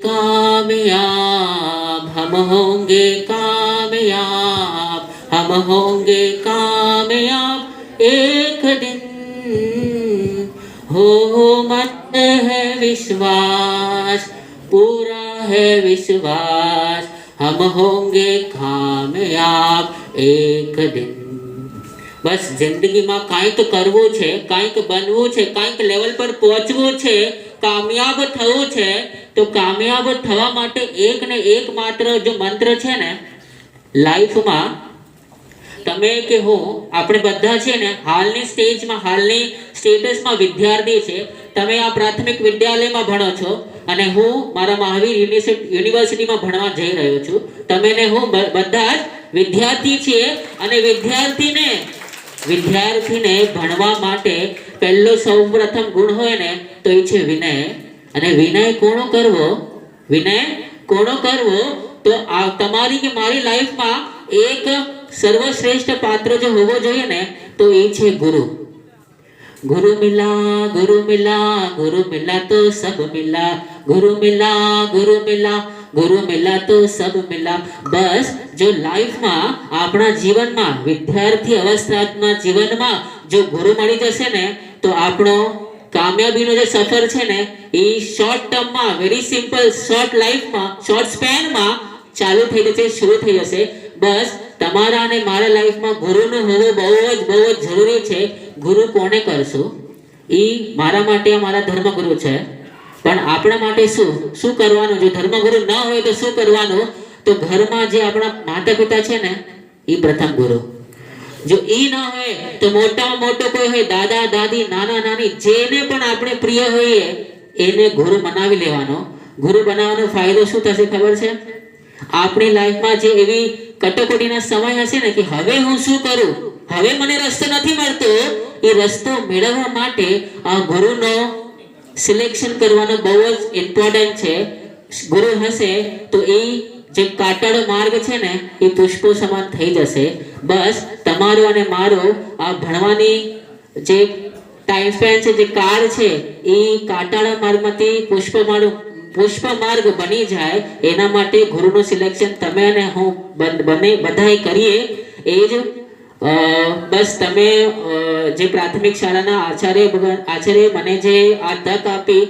कामयाब हम होंगे कामयाब, हम होंगे कामयाब। एक दिन हो मत है विश्वास, पूरा है विश्वास। हम होंगे कामयाब। એક દિન બસ, જિંદગીમાં કાંઈક કરવું છે, કાંઈક બનવું છે, કાંઈક લેવલ પર પહોંચવું છે, કામયાબ થવું છે, તો કામયાબ થવા માટે એક ને એક માત્ર જો મંત્ર છે ને, લાઈફમાં, તમે કે હું, આપણે બધા છે ને, હાલની સ્ટેજમાં, હાલની સ્ટેટસમાં વિદ્યાર્થી છે, તમે આ પ્રાથમિક વિદ્યાલયમાં ભણો છો, અને હું મારા મહાવીર યુનિવર્સિટીમાં ભણવા જઈ રહ્યો છું, તમે ને હું બધા જ વિદ્યાર્થી છે અને વિદ્યાર્થીને વિદ્યાર્થીને ભણવા માટે પહેલો સૌ પ્રથમ ગુણ હોય ને, તો એ છે વિનય. અને વિનય કોણો કરવો? વિનય કોણો કરવો? તો આ તમારી કે મારી લાઈફમાં એક સર્વશ્રેષ્ઠ પાત્ર જો હોવો જોઈએ ને, તો એ છે ગુરુ. ગુરુ મિલા ગુરુ મિલા ગુરુ મિલા તો સબ મિલા. ગુરુ મિલા ગુરુ મિલા. ગુરુ મિલા તો સબ મિલા બસ, જો લાઈફમાં, આપણા જીવનમાં, વિદ્યાર્થી અવસ્થાના જીવનમાં જો ગુરુ મળી જશે ને, તો આપણો કામયાબીનો જે સફર છે ને, એ શોર્ટ ટર્મમાં વેરી સિમ્પલ શોર્ટ લાઈફમાં શોર્ટ સ્પેનમાં ચાલુ થઈ જશે, શરૂ થઈ જશે. બસ, તમારા અને મારા લાઈફમાં ગુરુનું હોવું બહુ જ બહુ જ જરૂરી છે. ગુરુ કોને કરશું? એ મારા માટે મારા ધર્મગુરુ છે. પણ આપણા માટે શું? શું કરવાનું? જો ધર્મગુરુ ન હોય તો શું કરવાનું? તો ઘરમાં જે આપણા માતા પિતા છે ને, એ પ્રથમ ગુરુ. જો એ ન હોય તો મોટામાં મોટો કોઈ હોય, દાદા, દાદી, નાના, નાની, જેને પણ આપણે પ્રિય હોઈએ, એને ગુરુ બનાવી લેવાનો. ગુરુ બનાવવાનો ફાયદો શું થશે ખબર છે? આપણી લાઈફમાં જે એવી કટોકટીના સમય હશે ને કે હવે હું શું કરું? હવે મને રસ્તો નથી મળતો. એ રસ્તો મેળવવા માટે આ ગુરુનો સિલેક્શન કરવાનો બહુ જ ઇમ્પોર્ટન્ટ છે. ગુરુ હશે તો એ જે કાટાળો માર્ગ છે ને, એ પુષ્પો સમાન થઈ જશે. બસ તમારો અને મારો આ ભણવાની જે ટાઈમ સ્પેન છે, જે કાળ છે, એ કાટાળા માર્ગમાંથી પુષ્પ માર્ગ પુષ્પ માર્ગ બની જાય. એના માટે ગુરુનું સિલેક્શન તમે અને હું બંને બધાએ કરીએ. એ જ બસ તમે જે પ્રાથમિક શાળાના આચાર્ય ભગવાન આચાર્ય મને જે આ તક આપી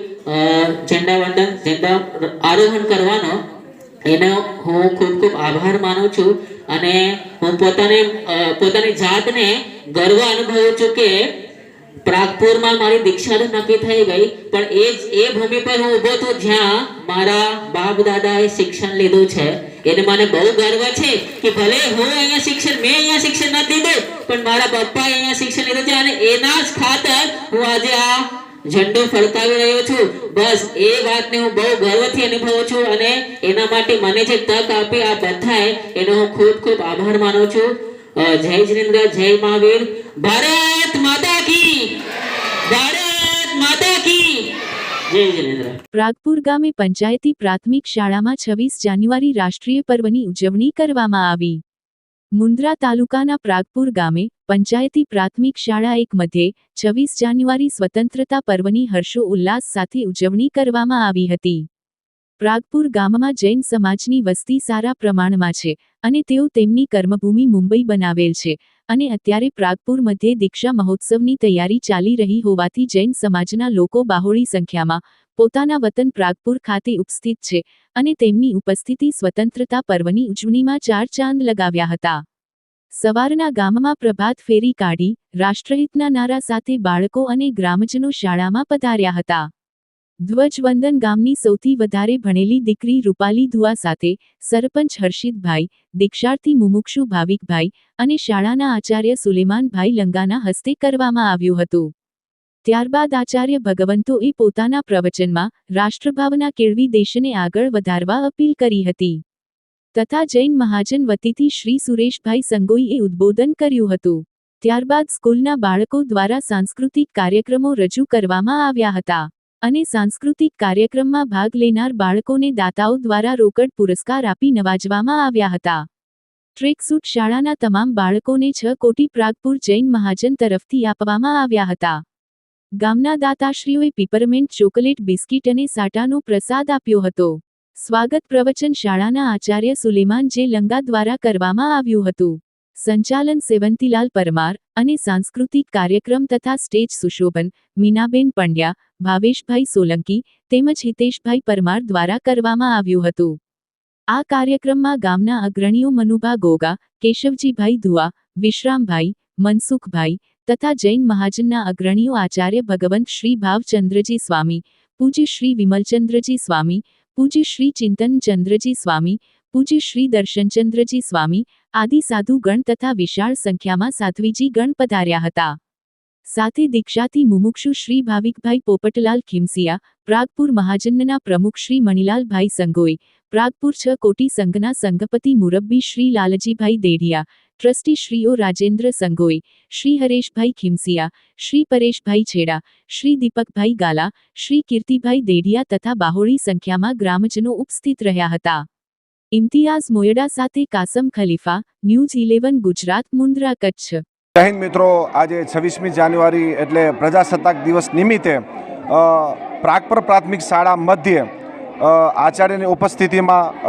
ઝંડા વંદન ઝંડા આરોહણ કરવાનો, એનો હું ખૂબ ખૂબ આભાર માનું છું. અને હું પોતાને પોતાની જાતને ગર્વ અનુભવું છું કે પ્રાગપુરમાં મારી દીક્ષા તો નક્કી થઈ ગઈ, પણ એ એ ભૂમિ પર હું ઊભો છું જ્યાં મારા બાપ દાદાએ શિક્ષણ લીધું છે. એને મને બહુ ગર્વ છે કે ભલે હું અહીંયા શિક્ષણ, મેં અહીંયા શિક્ષણ નથી લીધું પણ મારા પપ્પાએ અહીંયા શિક્ષણ લીધું છે અને એના જ ખાતર હું આજે આ ઝંડો ફરકાવી રહ્યો છું. બસ એ વાતને હું બહુ ગર્વથી અનુભવું છું અને એના માટે મને જે તક આપી આ બધાએ, એનો હું ખૂબ ખૂબ આભાર માનું છું. જય જિનેન્દ્ર, જય મહાવીર. ભારત માતા કી! ભારત માતા કી! પ્રાગપુર ગામે પંચાયતી પ્રાથમિક શાળામાં છવ્વીસ જાન્યુઆરી રાષ્ટ્રીય પર્વની ઉજવણી કરવામાં આવી. મુન્દ્રા તાલુકાના પ્રાગપુર ગામે પંચાયતી પ્રાથમિક શાળા એક મધ્યે છવ્વીસ જાન્યુઆરી સ્વતંત્રતા પર્વની હર્ષો ઉલ્લાસ સાથે ઉજવણી કરવામાં આવી હતી. પ્રાગપુર ગામમાં જૈન સમાજની વસ્તી સારા પ્રમાણમાં છે અને તેઓ તેમની કર્મભૂમિ મુંબઈ બનાવેલ છે અને અત્યારે પ્રાગપુર મધ્યે દીક્ષા મહોત્સવની તૈયારી ચાલી રહી હોવાથી જૈન સમાજના લોકો બાહોળી સંખ્યામાં પોતાના વતન પ્રાગપુર ખાતે ઉપસ્થિત છે અને તેમની ઉપસ્થિતિ સ્વતંત્રતા પર્વની ઉજવણીમાં ચાર ચાંદ લગાવ્યા હતા. સવારના ગામમાં પ્રભાત ફેરી કાઢી રાષ્ટ્રહિતના નારા સાથે બાળકો અને ગ્રામજનો શાળામાં પધાર્યા હતા. ધ્વજવંદન ગામની સૌથી વધારે ભણેલી દીકરી રૂપાલી ધુઆ સાથે સરપંચ હર્ષિતભાઈ, દીક્ષાર્થી મુમુક્ષુ ભાવિકભાઈ અને શાળાના આચાર્ય સુલેમાનભાઈ લંગાના હસ્તે કરવામાં આવ્યું હતું. ત્યારબાદ આચાર્ય ભગવંતોએ પોતાના પ્રવચનમાં રાષ્ટ્રભાવના કેળવી દેશને આગળ વધારવા અપીલ કરી હતી. તથા જૈન મહાજન વતીથી શ્રી સુરેશભાઈ સંગોઈએ ઉદ્બોધન કર્યું હતું. ત્યારબાદ સ્કૂલના બાળકો દ્વારા સાંસ્કૃતિક કાર્યક્રમો રજૂ કરવામાં આવ્યા હતા. અને સાંસ્કૃતિક કાર્યક્રમમાં ભાગ લેનાર બાળકોને દાતાઓ દ્વારા રોકડ પુરસ્કાર આપી નવાજવામાં આવ્યા હતા. ટ્રેકસૂટ શાળાના તમામ બાળકોને છ કોટી પ્રાગપુર જૈન મહાજન તરફથી આપવામાં આવ્યા હતા. ગામના દાતાશ્રીઓએ પીપરમેન્ટ ચોકલેટ બિસ્કીટ અને સાટાનો પ્રસાદ આપ્યો હતો. સ્વાગત પ્રવચન શાળાના આચાર્ય સુલેમાન જે લંગા દ્વારા કરવામાં આવ્યું હતું. સંચાલન સેવંતીલાલ પરમાર અને સાંસ્કૃતિક કાર્યક્રમ તથા સ્ટેજ સુશોભન, મીનાબેન પંડ્યા, ભાવેશભાઈ સોલંકી તેમજ હિતેશભાઈ પરમાર દ્વારા કરવામાં આવ્યું હતું. આ કાર્યક્રમમાં ગામના અગ્રણીઓ મનુભા ગોગા, કેશવજીભાઈ ધુઆ, વિશ્રામભાઈ, મનસુખભાઈ તથા જૈન મહાજનના અગ્રણીઓ આચાર્ય ભગવંત શ્રી ભાવચંદ્રજી સ્વામી, પૂજ્ય શ્રી વિમલચંદ્રજી સ્વામી, પૂજ્ય શ્રી ચિંતનચંદ્રજી સ્વામી પૂજ્ય શ્રી દર્શનચંદ્રજી સ્વામી, આદિ સાધુ ગણ તથા વિશાળ સંખ્યામાં સાધ્વીજી ગણ પધાર્યા હતા. સાથે દીક્ષાથી મુમુક્ષુ શ્રી ભાવિકભાઈ પોપટલાલ ખીમસિયા, પ્રાગપુર મહાજનના પ્રમુખ શ્રી મણિલાલભાઈ સંગોઈ, પ્રાગપુર છ કોટી સંઘના સંઘપતિ મુરબ્બી શ્રી લાલજીભાઈ દેઢિયા, ટ્રસ્ટી શ્રીઓ રાજેન્દ્ર સંગોઈ, શ્રી હરેશભાઈ ખીમસિયા, શ્રી પરેશભાઈ છેડા, શ્રી દીપકભાઈ ગાલા, શ્રી કીર્તિભાઈ દેઢિયા તથા બાહોળી સંખ્યામાં ગ્રામજનો ઉપસ્થિત રહ્યા હતા. ઇમ્તિયાઝ મોયડા સાથે કાસમ ખલીફા, ન્યૂઝ ઇલેવન ગુજરાત, મુન્દ્રા, કચ્છ. જય હિન્દ મિત્રો, આજે છવ્વીસમી જાન્યુઆરી એટલે પ્રજાસત્તાક દિવસ નિમિત્તે પ્રાગપર પ્રાથમિક શાળા મધ્યે આચાર્યની ઉપસ્થિતિમાં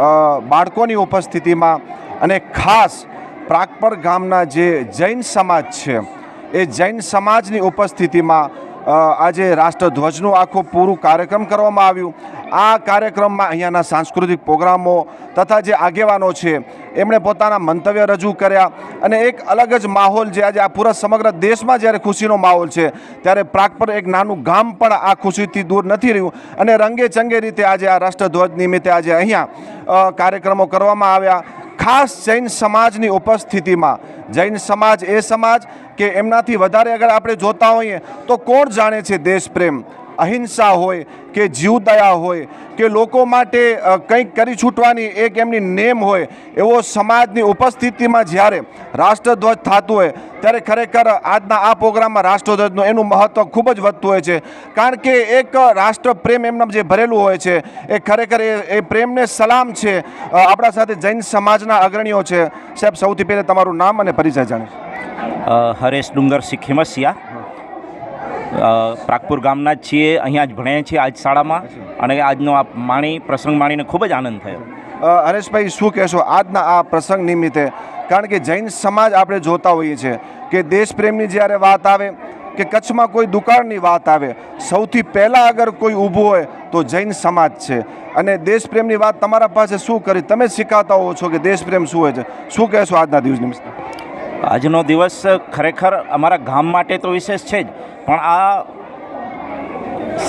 બાળકોની ઉપસ્થિતિમાં અને ખાસ પ્રાગપર ગામના જે જૈન સમાજ છે, એ જૈન સમાજની ઉપસ્થિતિમાં આજે રાષ્ટ્રધ્વજનું આખું પૂરું કાર્યક્રમ કરવામાં આવ્યું. આ કાર્યક્રમમાં અહીંયાના સાંસ્કૃતિક પ્રોગ્રામો તથા જે આગેવાનો છે, એમણે પોતાના મંતવ્ય રજૂ કર્યા અને એક અલગ જ માહોલ જે આજે આ પૂરા સમગ્ર દેશમાં જ્યારે ખુશીનો માહોલ છે, ત્યારે પ્રાગ પર એક નાનું ગામ પણ આ ખુશીથી દૂર નથી રહ્યું. અને રંગે ચંગે રીતે આજે આ રાષ્ટ્રધ્વજ નિમિત્તે આજે અહીંયા કાર્યક્રમો કરવામાં આવ્યા. ખાસ જૈન સમાજની ઉપસ્થિતિમાં, જૈન સમાજ એ સમાજ કે એમનાથી વધારે અગર આપણે જોતા હોઈએ તો કોણ જાણે છે દેશ પ્રેમ અહિંસા હોય કે જીવદયા હોય કે લોકો માટે કંઈક કરી છૂટવાની એક એમની નેમ હોય એવો સમાજની ઉપસ્થિતિમાં જ્યારે રાષ્ટ્રધ્વજ થતું હોય ત્યારે ખરેખર આજના આ પ્રોગ્રામમાં રાષ્ટ્રધ્વજનું એનું મહત્ત્વ ખૂબ જ વધતું હોય છે. કારણ કે એક રાષ્ટ્રપ્રેમ એમના જે ભરેલું હોય છે એ ખરેખર એ પ્રેમને સલામ છે. આપણા સાથે જૈન સમાજના અગ્રણીઓ છે. સાહેબ સૌથી પહેલાં તમારું નામ અને પરિચય જાણીશ. હરેશ ડુંગર ખીમસિયા. અ, પ્રાગપુર ગામના જ છીએ અહીંયા જ ભણ્યા છીએ આજ શાળામાં. અને આજનો આ માણી પ્રસંગ માણીને ખૂબ જ આનંદ થયો. હરેશભાઈ શું કહેશો આજના આ પ્રસંગ નિમિત્તે? કારણ કે જૈન સમાજ આપણે જોતા હોઈએ છીએ કે દેશપ્રેમની જ્યારે વાત આવે કે કચ્છમાં કોઈ દુકાળની વાત આવે સૌથી પહેલાં અગર કોઈ ઊભું હોય તો જૈન સમાજ છે. અને દેશપ્રેમની વાત તમારા પાસે શું કરી તમે શીખાતા હોવો હો છો કે દેશપ્રેમ શું હોય છે? શું કહેશો આજના દિવસ નિમિત્તે? આજનો દિવસ ખરેખર અમારા ગામ માટે તો વિશેષ છે જ. પણ આ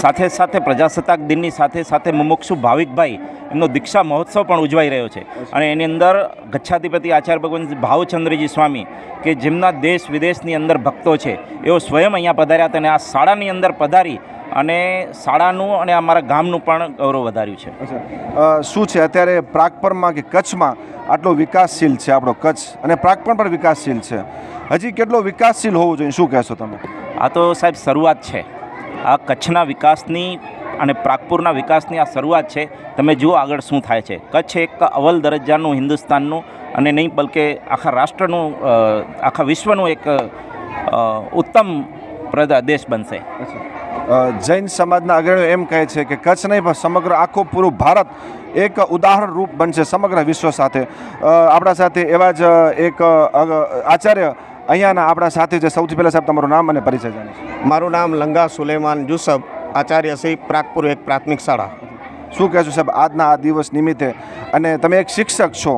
સાથે સાથે પ્રજાસત્તાક દિનની સાથે સાથે મુમુક્ષુ ભાવિકભાઈ, એમનો દીક્ષા મહોત્સવ પણ ઉજવાઈ રહ્યો છે. અને એની અંદર ગચ્છાધિપતિ આચાર્ય ભગવાન ભાવચંદ્રજી સ્વામી, કે જેમના દેશ વિદેશની અંદર ભક્તો છે, એઓ સ્વયં અહીંયા પધાર્યા હતા અને આ શાળાની અંદર પધારી અને શાળાનું અને અમારા ગામનું પણ ગૌરવ વધાર્યું છે. શું છે? અત્યારે પ્રાગપરમાં કે કચ્છમાં આટલો વિકાસશીલ છે આપણો કચ્છ? અને પ્રાગપર પણ વિકાસશીલ છે. હજી કેટલો વિકાસશીલ હોવું જોઈએ? શું કહેશો તમે? આ તો સાહેબ શરૂઆત છે. આ કચ્છના વિકાસની અને પ્રાગપુરના વિકાસની આ શરૂઆત છે. તમે જુઓ આગળ શું થાય છે. કચ્છ એક અવ્વલ દરજ્જાનું, હિન્દુસ્તાનનું અને નહીં બલકે આખા રાષ્ટ્રનું આખા વિશ્વનું એક ઉત્તમ પ્રદા, દેશ બનશે. જૈન સમાજના અગ્રણીઓ એમ કહે છે કે કચ્છ નહીં, પણ સમગ્ર આખું પૂરું ભારત એક ઉદાહરણ રૂપ બનશે સમગ્ર વિશ્વ સાથે. આપણા સાથે એવા જ એક આચાર્ય અહીંયાના આપણા સાથે છે. સૌથી પહેલાં સાહેબ તમારું નામ અને પરિચય જાણીશ. મારું નામ લંગા સુલેમાન યુસફ આચાર્ય શ્રી પ્રાગપુર એક પ્રાથમિક શાળા. શું કહેશો સાહેબ આજના આ દિવસ નિમિત્તે? અને તમે એક શિક્ષક છો.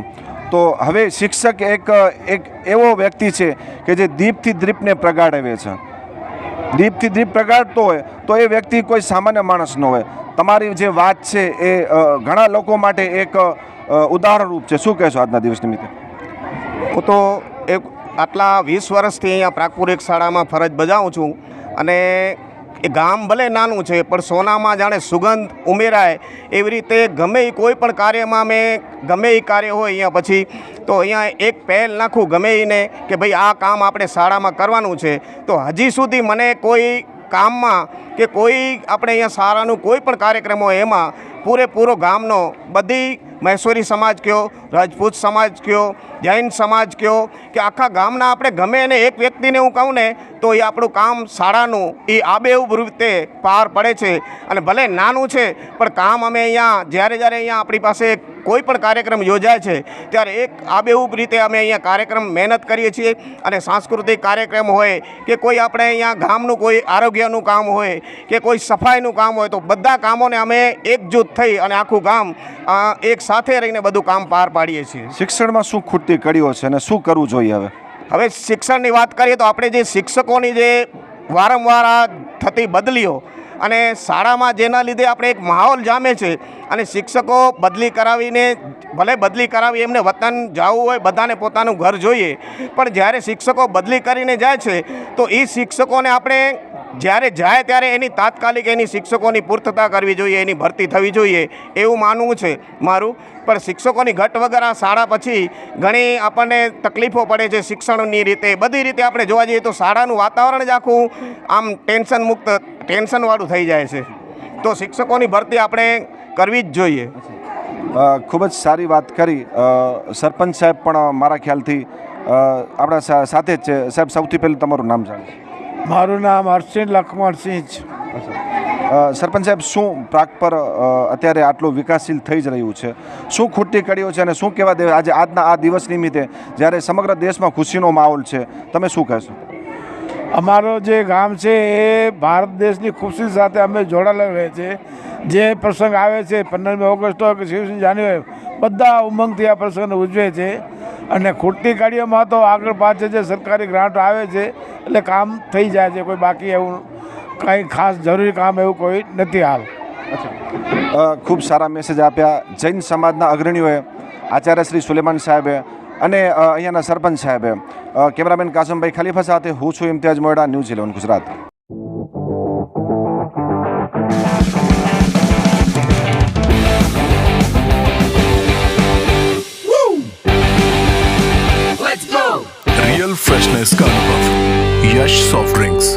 તો હવે શિક્ષક એક એક એવો વ્યક્તિ છે કે જે દીપથી દીપને પ્રગાડવે છે. દીપથી દીપ પ્રગાડતો હોય તો એ વ્યક્તિ કોઈ સામાન્ય માણસ ન હોય. તમારી જે વાત છે એ ઘણા લોકો માટે એક ઉદાહરણરૂપ છે. શું કહેશો આજના દિવસ નિમિત્તે? હું તો એક આટલા વીસ વર્ષથી અહીંયા પ્રાગપુરિક શાળામાં ફરજ બજાવું છું. અને એ ગામ ભલે નાનું છે, પણ સોનામાં જાણે સુગંધ ઉમેરાય એવી રીતે ગમે એ કોઈ પણ કાર્યમાં મેં ગમે એ કાર્ય હોય અહીંયા પછી, તો અહીંયા એક પહેલ નાખું ગમે એને કે ભાઈ આ કામ આપણે શાળામાં કરવાનું છે. તો હજી સુધી મને કોઈ કામમાં કે કોઈ આપણે અહીંયા શાળાનું કોઈ પણ કાર્યક્રમ હોય એમાં પૂરેપૂરો ગામનો બધી મહેશ્વરી સમાજ કયો, રાજપૂત સમાજ કયો, જૈન સમાજ કયો, કે આખા ગામના આપણે ગમે એને એક વ્યક્તિને હું કહું ને, તો એ આપણું કામ શાળાનું, એ આબેહૂબ રીતે પાર પડે છે. અને ભલે નાનું છે, પણ કામ અમે અહીંયા, જ્યારે જ્યારે અહીંયા આપણી પાસે કોઈ પણ કાર્યક્રમ યોજાય છે, ત્યારે એક આબેહૂબ રીતે અમે અહીંયા કાર્યક્રમ મહેનત કરીએ છીએ. અને સાંસ્કૃતિક કાર્યક્રમ હોય, કે કોઈ આપણે અહીંયા ગામનું કોઈ આરોગ્યનું કામ હોય, કે કોઈ સફાઈનું કામ હોય, તો બધા કામોને અમે એકજૂથ થઈ અને આખું ગામ એક સાથે રહીને બધું કામ પાર પાડીએ છીએ. શિક્ષણમાં શું ખૂટતી કડીઓ છે અને શું કરવું જોઈએ હવે? હવે શિક્ષણની વાત કરીએ તો આપણે જે શિક્ષકોની જે વારંવાર આ થતી બદલીઓ અને શાળામાં જેના લીધે આપણે એક માહોલ જામે છે અને શિક્ષકો બદલી કરાવીને, ભલે બદલી કરાવી, એમને વતન જવું હોય, બધાને પોતાનું ઘર જોઈએ. પણ જ્યારે શિક્ષકો બદલી કરીને જાય છે, તો એ શિક્ષકોને આપણે જ્યારે જાય ત્યારે એની તાત્કાલિક એની શિક્ષકોની પૂર્તતા કરવી જોઈએ, એની ભરતી થવી જોઈએ એવું માનવું છે મારું. પણ શિક્ષકોની ઘટ વગર આ શાળા પછી ઘણી આપણને તકલીફો પડે છે શિક્ષણની રીતે. બધી રીતે આપણે જોવા જઈએ તો શાળાનું વાતાવરણ જ આખું આમ ટેન્શન મુક્ત, ટેન્શનવાળું થઈ જાય છે. તો શિક્ષકોની ભરતી આપણે કરવી જ જોઈએ. ખૂબ જ સારી વાત કરી. સરપંચ સાહેબ પણ મારા ખ્યાલથી આપણા સા- સાથે જ છે. સાહેબ સૌથી પહેલું તમારું નામ જાણે. મારું નામ હર્ષિન લખમણસિંહ સરપંચ સાહેબ શું પ્રાગ પર અત્યારે આટલું વિકાસશીલ થઈ જ રહ્યું છે? શું ખૂટતી કડીઓ છે અને શું કહેવા દે આજે આજના આ દિવસ નિમિત્તે જ્યારે સમગ્ર દેશમાં ખુશીનો માહોલ છે તમે શું કહેશો? અમારો જે ગામ છે એ ભારત દેશની ખુશી સાથે અમે જોડાયેલા રહે છે. જે પ્રસંગ આવે છે પંદરમી ઓગસ્ટ હોય કે છવ્વીસમી જાન્યુઆરી બધા ઉમંગથી આ પ્રસંગને ઉજવે છે. અને ખૂટતી ગાડીઓમાં તો આગળ પાછળ જે સરકારી ગ્રાન્ટ આવે છે, એટલે કામ થઈ જાય છે. કોઈ બાકી એવું કંઈ ખાસ જરૂરી કામ એવું કોઈ નથી હાલ. ખૂબ સારા મેસેજ આપ્યા. જૈન સમાજના અગ્રણીઓએ, આચાર્ય શ્રી સુલેમાન સાહેબે અને અ, અહીંયાના સરપંચ સાહેબે અ, કેમેરામેન કાસમભાઈ ખલીફા સાથે હું છું Imtiyaz Moyda news eleven Gujarat real freshness का अनुभव यश सॉफ्ट ड्रिंक्स